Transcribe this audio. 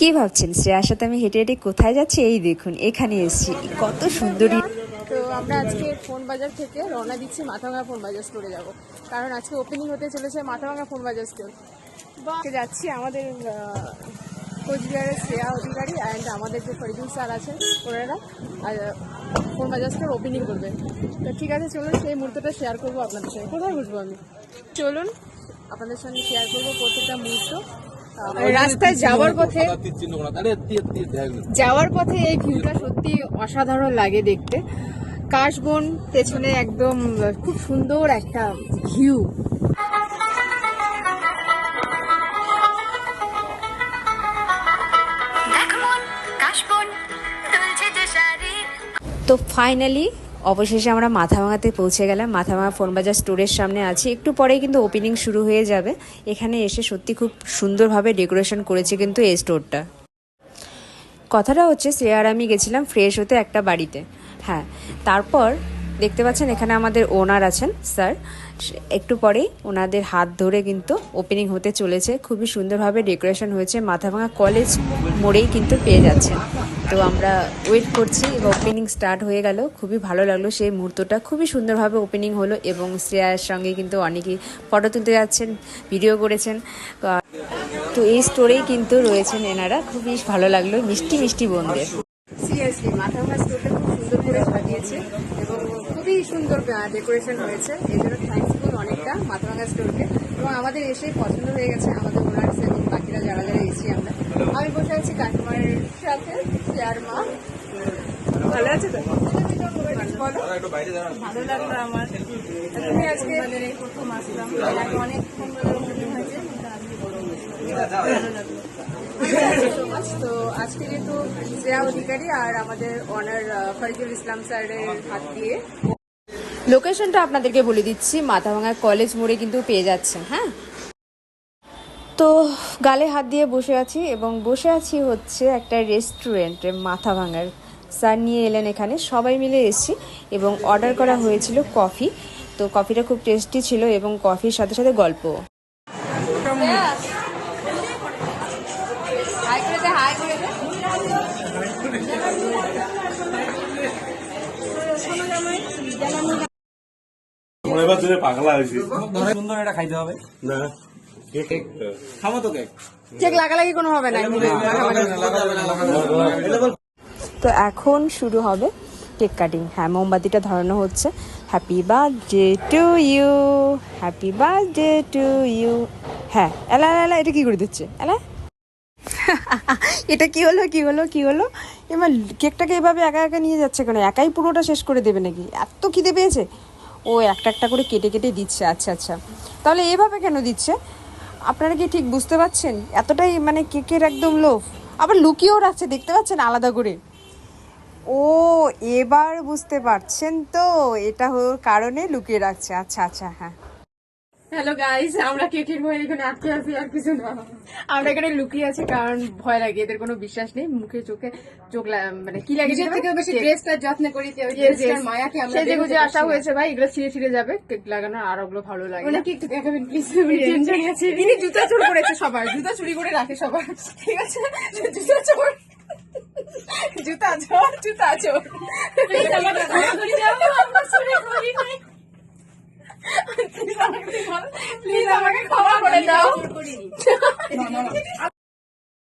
কি ভাবছেন? শ্রেয়ার সাথে আমি হেঁটে হেঁটে কোথায় যাচ্ছি? এই দেখুন এখানে এসেছি কত সুন্দরী। তো আমরা আজকে ফোন বাজার থেকে রওনা দিচ্ছি মাথাভাঙা ফোন বাজার স্টোরে যাব। কারণ আজকে ওপেনিং হতে চলেছে মাথাভাঙা ফোন বাজার স্টোর যাচ্ছি আমাদের কোচবিহারের শ্রেয়া অধিকারী অ্যান্ড আমাদের যে ফরিদুল স্যার আছেন ওনারা আর ফোন বাজার স্টোর ওপেনিং করবে। তো ঠিক আছে চলুন সেই মুহূর্তটা শেয়ার করব আপনাদের সঙ্গে। কোথায় বুঝব আমি? চলুন। আপনাদের সঙ্গে শেয়ার করব প্রত্যেকটা মুহূর্ত। রাস্তায় যাওয়ার পথে যাওয়ার পথে এই ভিউটা সত্যি অসাধারণ লাগে দেখতে। কাশবন পেছনে একদম খুব সুন্দর একটা ভিউ মন তো ফাইনালি অবশেষে আমরা মাথাভাঙাতে পৌঁছে গেলাম। মাথাভাঙা ফোনবাজার স্টোরের সামনে আছি। একটু পরেই কিন্তু ওপেনিং শুরু হয়ে যাবে। এখানে এসে সত্যি খুব সুন্দরভাবে ডেকোরেশন করেছে কিন্তু এই স্টোরটা কথাটা হচ্ছে, শ্রেয়া আর আমি গেছিলাম ফ্রেশ হতে একটা বাড়িতে। হ্যাঁ তারপর দেখতে পাচ্ছেন এখানে আমাদের ওনার আছেন স্যার একটু পরেই ওনাদের হাত ধরে কিন্তু ওপেনিং হতে চলেছে। খুবই সুন্দরভাবে ডেকোরেশন হয়েছে। মাথাভাঙা কলেজ মোড়েই কিন্তু পেয়ে যাচ্ছেন। তো আমরা ওয়েট করছি এবং ওপেনিং স্টার্ট হয়ে গেল। খুবই ভালো লাগল সেই মুহূর্তটা। খুবই সুন্দরভাবে ওপেনিং হলো এবং শ্রেয়ার সঙ্গে কিন্তু অনেকেই ফটো তুলতে যাচ্ছেন ভিডিও করেছেন। তো এই স্টোরেই কিন্তু রয়েছেন এনারা। খুবই ভালো লাগল। মিষ্টি মিষ্টি বোনদের। সিরিয়াসলি মাথাভাঙা স্টোরটা খুব সুন্দর করে সাজিয়েছে এবং খুবই সুন্দর ডেকোরেশন হয়েছে। এই জন্য থ্যাঙ্কসফুল অনেকটা মাথাভাঙা স্টোরকে এবং আমাদের এসেই পছন্দ হয়ে গেছে আমাদের ওনার্স এবং বাকিরা যারা যারা এসেছি আমরা আমি বসে আছি কাকিমার সাথে মা। ভালো আছে তো? ভালো লাগল আমার। তুমি আজকে প্রথম আসলাম। হয়েছে ভালো লাগল। তো আজকে যেহেতু শ্রেয়া অধিকারী আর আমাদের অনার ফরিদুল ইসলাম স্যারের হাত দিয়ে। লোকেশনটা আপনাদেরকে বলে দিচ্ছি মাথাভাঙা কলেজ মোড়ে কিন্তু পেয়ে যাচ্ছেন হ্যাঁ? তো গালে হাত দিয়ে বসে আছি এবং বসে আছি হচ্ছে একটা রেস্টুরেন্টে মাথা ভাঙার। স্যার নিয়ে এলেন এখানে সবাই মিলে এসেছি এবং অর্ডার করা হয়েছিল কফি। তো কফিটা খুব টেস্টি ছিল এবং কফির সাথে সাথে গল্প। পাগলা হয়েছি। সুন্দর এটা খাইতে হবে। না তো। কেক। চেক লাগালাগি কোনো হবে না। তো এখন শুরু হবে কেক কাটিং। হ্যাঁ মোমবাতিটা ধরানো হচ্ছে। Happy birthday to you happy birthday to you হ্যাঁ এলা, এলা এটা কি করে দিচ্ছে? এলা? এটা কি হলো কি হলো কি হলো? এবার কেকটাকে এভাবে একা একা নিয়ে যাচ্ছে কেন? একাই পুরোটা শেষ করে দেবে নাকি? এত খিদে পেয়েছে। ও একটা একটা করে কেটে কেটে দিচ্ছে। আচ্ছা আচ্ছা। তাহলে এভাবে কেন দিচ্ছে? আপনারা কি ঠিক বুঝতে পারছেন? এতটাই মানে কেকের একদম লোভ। আবার লুকিয়েও রাখছে, দেখতে পাচ্ছেন? আলাদা করে। ও, এবার বুঝতে পারছেন তো, এটা হওয়ার কারণে লুকিয়ে রাখছে। আচ্ছা আচ্ছা হ্যাঁ। হ্যালো গাইস আমরা কেকের ভয়ে এখানে আটকে আছি আর কিছু না। আমরা এখানে লুকিয়ে আছি কারণ ভয় লাগে এদের কোনো বিশ্বাস নেই। মুখে চোখে চোখ মানে কি লাগে নিজের থেকেও বেশি ড্রেসটা যত্ন করি. মায়াকে আমরা সেজে গুজে আসা হয়েছে ভাই এগুলো ছিঁড়ে ছিঁড়ে যাবে। কেক লাগানো আর ওগুলো ভালো লাগে। ওনাকে একটু দেখাবেন প্লিজ টেনশন আছে ইনি জুতা চুরি করেছে সবার জুতা চুরি করে রাখে সবার। ঠিক আছে? জুতা চোর। জুতা চোর জুতা চোর। প্লিজ আমাকে ক্ষমা করে দাও।